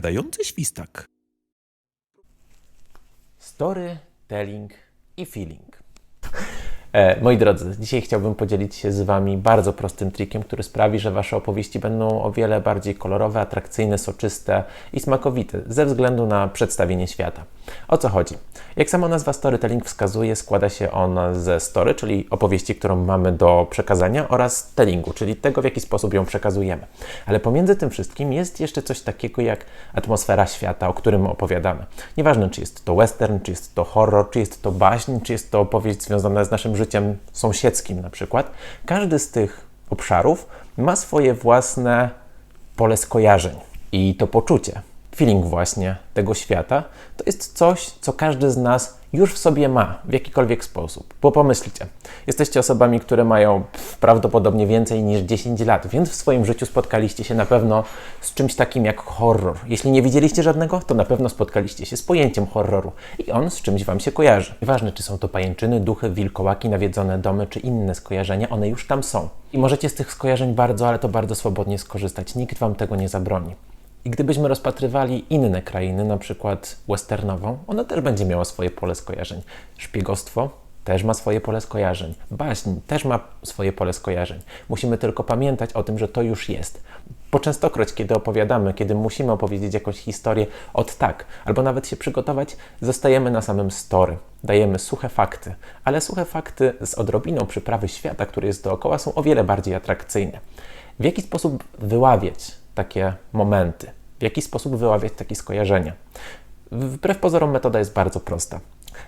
Gadający świstak. Story, telling i feeling. E, moi drodzy, dzisiaj chciałbym podzielić się z Wami bardzo prostym trikiem, który sprawi, że Wasze opowieści będą o wiele bardziej kolorowe, atrakcyjne, soczyste i smakowite ze względu na przedstawienie świata. O co chodzi? Jak sama nazwa storytelling wskazuje, składa się on ze story, czyli opowieści, którą mamy do przekazania, oraz tellingu, czyli tego, w jaki sposób ją przekazujemy. Ale pomiędzy tym wszystkim jest jeszcze coś takiego jak atmosfera świata, o którym opowiadamy. Nieważne, czy jest to western, czy jest to horror, czy jest to baśń, czy jest to opowieść związana z naszym życiem sąsiedzkim na przykład. Każdy z tych obszarów ma swoje własne pole skojarzeń i to poczucie feeling właśnie tego świata, to jest coś, co każdy z nas już w sobie ma w jakikolwiek sposób. Bo pomyślcie, jesteście osobami, które mają prawdopodobnie więcej niż 10 lat, więc w swoim życiu spotkaliście się na pewno z czymś takim jak horror. Jeśli nie widzieliście żadnego, to na pewno spotkaliście się z pojęciem horroru i on z czymś Wam się kojarzy. Nieważne, czy są to pajęczyny, duchy, wilkołaki, nawiedzone domy, czy inne skojarzenia, one już tam są. I możecie z tych skojarzeń bardzo, ale to bardzo swobodnie skorzystać. Nikt Wam tego nie zabroni. I gdybyśmy rozpatrywali inne krainy, na przykład westernową, ona też będzie miała swoje pole skojarzeń. Szpiegostwo też ma swoje pole skojarzeń. Baśń też ma swoje pole skojarzeń. Musimy tylko pamiętać o tym, że to już jest. Bo częstokroć, kiedy opowiadamy, kiedy musimy opowiedzieć jakąś historię od tak, albo nawet się przygotować, zostajemy na samym story. Dajemy suche fakty, ale suche fakty z odrobiną przyprawy świata, który jest dookoła, są o wiele bardziej atrakcyjne. W jaki sposób wyławiać takie momenty, w jaki sposób wyławiać takie skojarzenia. Wbrew pozorom metoda jest bardzo prosta.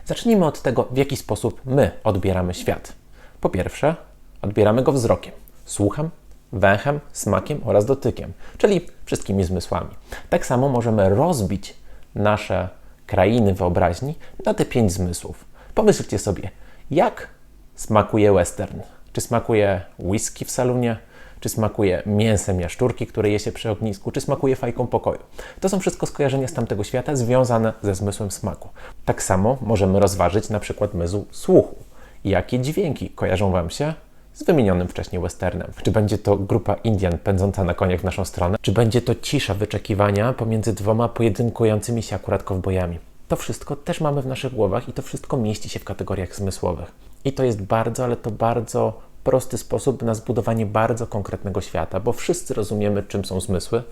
Zacznijmy od tego, w jaki sposób my odbieramy świat. Po pierwsze, odbieramy go wzrokiem, słuchem, węchem, smakiem oraz dotykiem, czyli wszystkimi zmysłami. Tak samo możemy rozbić nasze krainy wyobraźni na te pięć zmysłów. Pomyślcie sobie, jak smakuje western? Czy smakuje whisky w salonie? Czy smakuje mięsem jaszczurki, które je się przy ognisku, czy smakuje fajką pokoju. To są wszystko skojarzenia z tamtego świata związane ze zmysłem smaku. Tak samo możemy rozważyć na przykład zmysł słuchu. Jakie dźwięki kojarzą Wam się z wymienionym wcześniej westernem. Czy będzie to grupa Indian pędząca na koniach w naszą stronę, czy będzie to cisza wyczekiwania pomiędzy dwoma pojedynkującymi się akurat kowbojami. To wszystko też mamy w naszych głowach i to wszystko mieści się w kategoriach zmysłowych. I to jest bardzo, ale to bardzo prosty sposób na zbudowanie bardzo konkretnego świata, bo wszyscy rozumiemy, czym są zmysły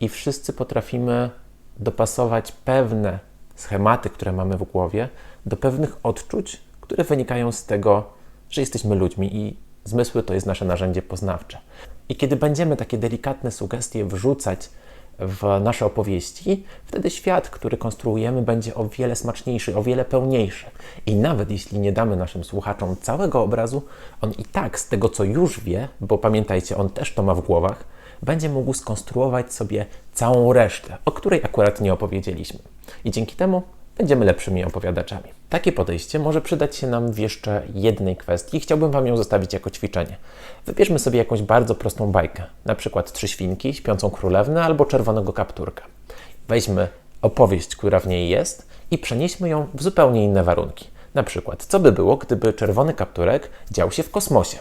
i wszyscy potrafimy dopasować pewne schematy, które mamy w głowie, do pewnych odczuć, które wynikają z tego, że jesteśmy ludźmi i zmysły to jest nasze narzędzie poznawcze. I kiedy będziemy takie delikatne sugestie wrzucać w nasze opowieści, wtedy świat, który konstruujemy, będzie o wiele smaczniejszy, o wiele pełniejszy. I nawet jeśli nie damy naszym słuchaczom całego obrazu, on i tak z tego, co już wie, bo pamiętajcie, on też to ma w głowach, będzie mógł skonstruować sobie całą resztę, o której akurat nie opowiedzieliśmy. I dzięki temu będziemy lepszymi opowiadaczami. Takie podejście może przydać się nam w jeszcze jednej kwestii. Chciałbym Wam ją zostawić jako ćwiczenie. Wybierzmy sobie jakąś bardzo prostą bajkę, na przykład Trzy Świnki, Śpiącą Królewnę albo Czerwonego Kapturka. Weźmy opowieść, która w niej jest i przenieśmy ją w zupełnie inne warunki. Na przykład, co by było, gdyby Czerwony Kapturek dział się w kosmosie?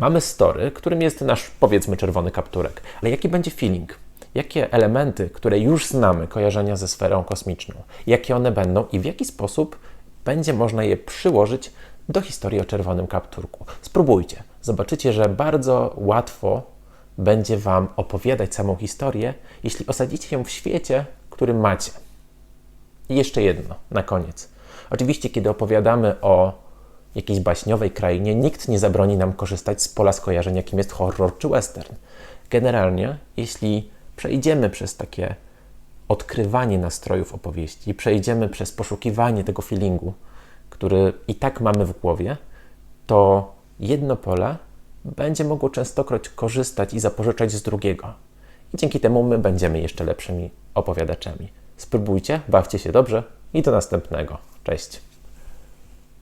Mamy story, którym jest nasz, powiedzmy, Czerwony Kapturek. Ale jaki będzie feeling? Jakie elementy, które już znamy, kojarzenia ze sferą kosmiczną, jakie one będą i w jaki sposób będzie można je przyłożyć do historii o czerwonym kapturku. Spróbujcie. Zobaczycie, że bardzo łatwo będzie Wam opowiadać samą historię, jeśli osadzicie ją w świecie, który macie. I jeszcze jedno na koniec. Oczywiście, kiedy opowiadamy o jakiejś baśniowej krainie, nikt nie zabroni nam korzystać z pola skojarzeń, jakim jest horror czy western. Generalnie, jeśli przejdziemy przez takie odkrywanie nastrojów opowieści, przejdziemy przez poszukiwanie tego feelingu, który i tak mamy w głowie, to jedno pole będzie mogło częstokroć korzystać i zapożyczać z drugiego. I dzięki temu my będziemy jeszcze lepszymi opowiadaczami. Spróbujcie, bawcie się dobrze i do następnego. Cześć.